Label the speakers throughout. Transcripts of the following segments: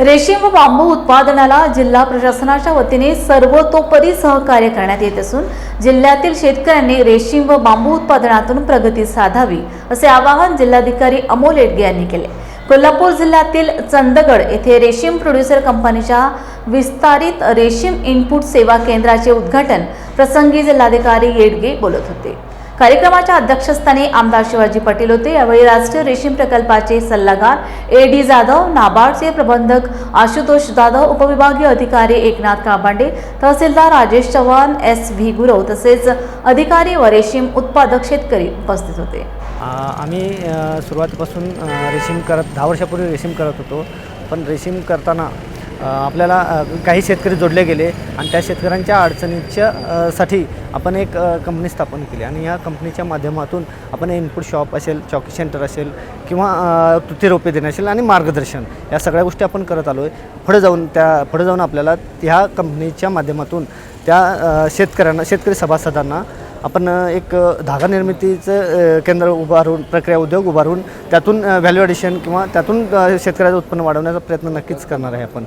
Speaker 1: रेशीम व बांबू उत्पादनाला जिल्हा प्रशासनाच्या वतीने सर्वतोपरी सहकार्य करण्यात येत असून जिल्ह्यातील शेतकऱ्यांनी रेशीम व बांबू उत्पादनातून प्रगती साधावी असे आवाहन जिल्हाधिकारी अमोल येडगे यांनी केले. कोल्हापूर जिल्ह्यातील चंदगड येथे रेशीम प्रोड्युसर कंपनीच्या विस्तारित रेशीम इनपुट सेवा केंद्राचे उद्घाटन प्रसंगी जिल्हाधिकारी येडगे बोलत होते. कार्यक्रमाच्या अध्यक्षस्थानी आमदार शिवाजी पाटील होते. यावेळी राष्ट्रीय रेशीम प्रकल्पाचे सल्लागार ए डी जाधव नाबार्डचे प्रबंधक आशुतोष जाधव उपविभागीय अधिकारी एकनाथ काबांडे तहसीलदार राजेश चव्हाण एस व्ही गुरव तसेच अधिकारी व रेशीम उत्पादक शेतकरी उपस्थित होते.
Speaker 2: आम्ही सुरुवातीपासून रेशीम करत दहा वर्षापूर्वी रेशीम करत होतो. पण रेशीम करताना आपल्याला काही शेतकरी जोडले गेले आणि त्या शेतकऱ्यांच्या अडचणीच्या साठी आपण एक कंपनी स्थापन केली. आणि या कंपनीच्या माध्यमातून आपण इनपुट शॉप असेल चॉकी सेंटर असेल किंवा तुती रोपे देणे असेल आणि मार्गदर्शन या सगळ्या गोष्टी आपण करत आलो आहे पुढे जाऊन त्या पुढे जाऊन आपल्याला ह्या कंपनीच्या माध्यमातून त्या शेतकऱ्यांना शेतकरी सभासदांना आपण एक धागा निर्मितीचं केंद्र उभारून प्रक्रिया उद्योग उभारून त्यातून व्हॅल्यू ॲडिशन किंवा त्यातून शेतकऱ्याचं उत्पन्न वाढवण्याचा प्रयत्न नक्कीच करणार आहे आपण.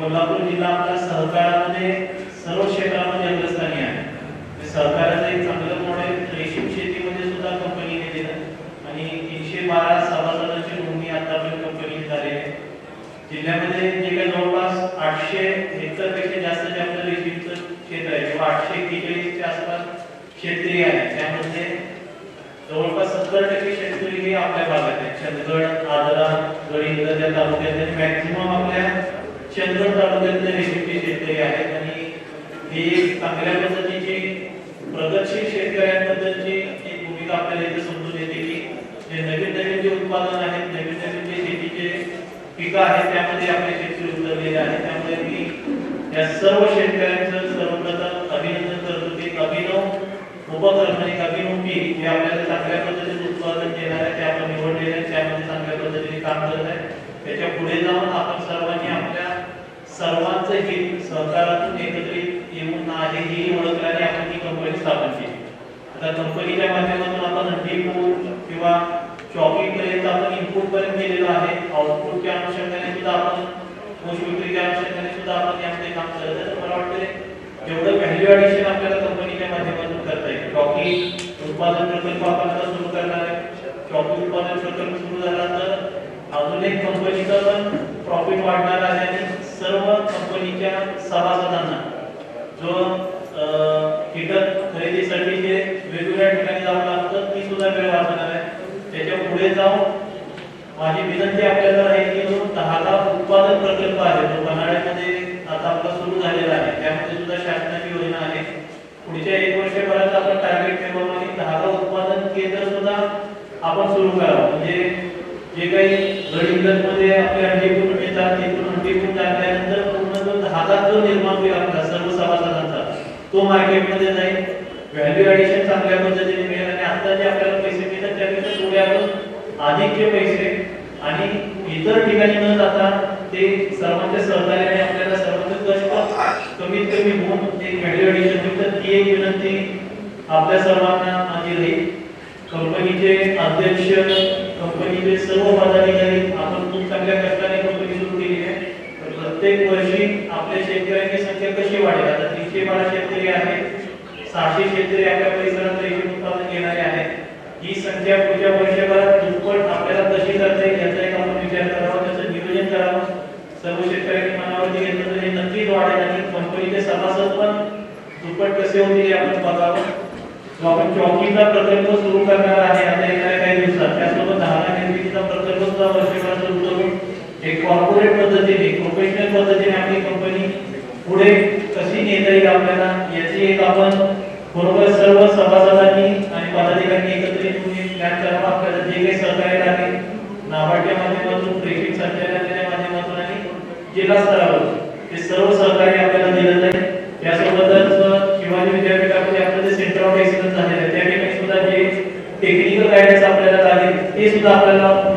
Speaker 3: कोल्हापूर जिल्हा आपल्या सहकारामध्ये सर्व क्षेत्रामध्ये अग्रस्थानी आहे. म्हणजे सहकाराचं एक चांगलं मॉडेल रेशीम शेतीमध्ये सुद्धा कंपनीने दिलं आणि तीनशे बारा सभासदांची नोंदणी आतापर्यंत कंपनी झाली आहे जिल्ह्यामध्ये जे काही जवळपास आठशे हेक्टरपेक्षा जास्त जे आपलं रेशीमचं क्षेत्र आहे किंवा आठशे एक्केचाळीसच्या आसपास शेतकरी आहे. त्यामध्ये जवळपास सत्तर टक्के शेतकरी हे आपल्या भागात आहेत. चंदगड आदरा गडींद या तालुक्यातले मॅक्झिमम आपल्या चंदगड तालुक्यातले रेशीमचे शेतकरी आहेत. आणि ही चांगल्या पद्धतीची प्रगतशील शेतकऱ्यांबद्दलची एक भूमिका आपल्याला इथे समजून येते की जे नवीन नवीन जे उत्पादन आहेत नवीन नवीन जे शेतीचे पिकं आहेत त्यामध्ये आपले शेतकरी उतरलेले आहेत. त्यामुळे मी या सर्व शेतकऱ्यांचं सर्वप्रथम अभिनंदन करतो की एक अभिनव उपक्रम आणि एक अभिनव पीक जे आपल्याला चांगल्या पद्धतीने उत्पादन देणार आहे ते आपण निवडलेले आहे त्यामध्ये चांगल्या पद्धतीने काम करत आहे. त्याच्या पुढे जाऊन आपण सर्वांनी आपल्या सर्वांचं हित सहकारातून एकत्रित येऊन आहे ही ओळखल्याने आपण ही कंपनी स्थापन केली. आता कंपनीच्या माध्यमातून आपण डीपूट किंवा चॉकिंग पर्यंत आपण इनपुट पर्यंत गेलेलो आहे. आउटपुटच्या अनुषंगाने सुद्धा आपण पोस्ट विक्रीच्या अनुषंगाने सुद्धा आपण यामध्ये काम करत आहे. तर मला वाटतं जेवढं व्हॅल्यू ॲडिशन आपल्याला कंपनीच्या माध्यमातून करता येईल. चॉकी उत्पादन प्रकल्प आपण आता सुरू करणार आहे. चॉकी उत्पादन प्रकल्प सुरू झाला तर अजून एक कंपनीचा पण प्रॉफिट वाढणार आहे आणि सर्व कंपनीच्या सभासदांना जो कीटक खरेदीसाठी जे वेगवेगळ्या ठिकाणी जावं लागतं ती सुद्धा वेळ वाचणार आहे. त्याच्या पुढे जाऊन माझी विनंती आपल्याला आहे की जो दहाला उत्पादन प्रकल्प आहे जो बनाड्यामध्ये आता आपला सुरू झालेला आहे त्यामध्ये सुद्धा शासनाची योजना आहे. पुढच्या एक वर्षभरात आपण टार्गेट ठेवून आणि दहाला उत्पादन केंद्र सुद्धा आपण सुरू करावं. म्हणजे जे काही गडीमध्ये आपल्या अंडी करून येतात तिथून अंडी करून टाकल्यानंतर पूर्ण जो जो निर्माण होईल आपला सर्व सभासदांचा तो मार्केटमध्ये जाईल. व्हॅल्यू ॲडिशन चांगल्या पद्धतीने मिळेल आणि आता जे आपल्याला पैसे मिळतात त्यापेक्षा थोडे आपण अधिकचे पैसे आणि इतर ठिकाणी न जाता ते सर्वांच्या सहकार्याने आपल्याला सर्वांचे कष्ट कमीत कमी होऊन एक व्हॅल्यू ॲडिशन मिळतं तर ती एक विनंती आपल्या सर्वांना माझी राहील. कंपनीचे अध्यक्ष कंपनीचे सर्व पदाधिकारी आपण खूप चांगल्या कष्टाने कंपनी सुरू केली आहे. तर प्रत्येक वर्षी आपल्या शेतकऱ्यांची संख्या कशी वाढेल? आता तीनशे बारा शेतकरी आहेत सहाशे शेतकरी आपल्या परिसरात रेशीम उत्पादन घेणारे आहेत. ही संख्या पुढच्या वर्षभरात दुप्पट आपल्याला कशी करता येईल याचा एक आपण विचार करावा त्याचं नियोजन करावं. सर्व शेतकऱ्यांनी मनावरती घेतलं तर हे नक्कीच वाढेल आणि कंपनीचे सभासद पण दुप्पट कसे होतील हे आपण बघावं. जो आपण चौकीचा प्रकल्प सुरू करणार आहे. आता येणाऱ्या काही दिवसात त्यासोबत दहा निर्मितीचा प्रकल्प सुद्धा वर्षभर सुरू करून एक कॉर्पोरेट पद्धतीने प्रोफेशनल पद्धतीने आपली कंपनी पुढे कशी नेता येईल आपल्याला याची एक आपण बरोबर सर्व सभासदांनी आणि पदाधिकाऱ्यांनी एकत्रित होऊन एक प्लॅन करावा. आपल्याला जे काही सहकार्य लागेल नाबार्डच्या माध्यमातून प्रेषित संचालनाच्या माध्यमातून आणि जिल्हा स्तरावर ते सर्व सहकार्य आपल्याला दिलं जाईल. हिमालय विद्यापीठामध्ये आपल्याला सेंटर ऑफ एक्सलन्स झालेलं आहे. त्या ठिकाणी सुद्धा जे टेक्निकल गायडन्स आपल्याला लागेल ते सुद्धा आपल्याला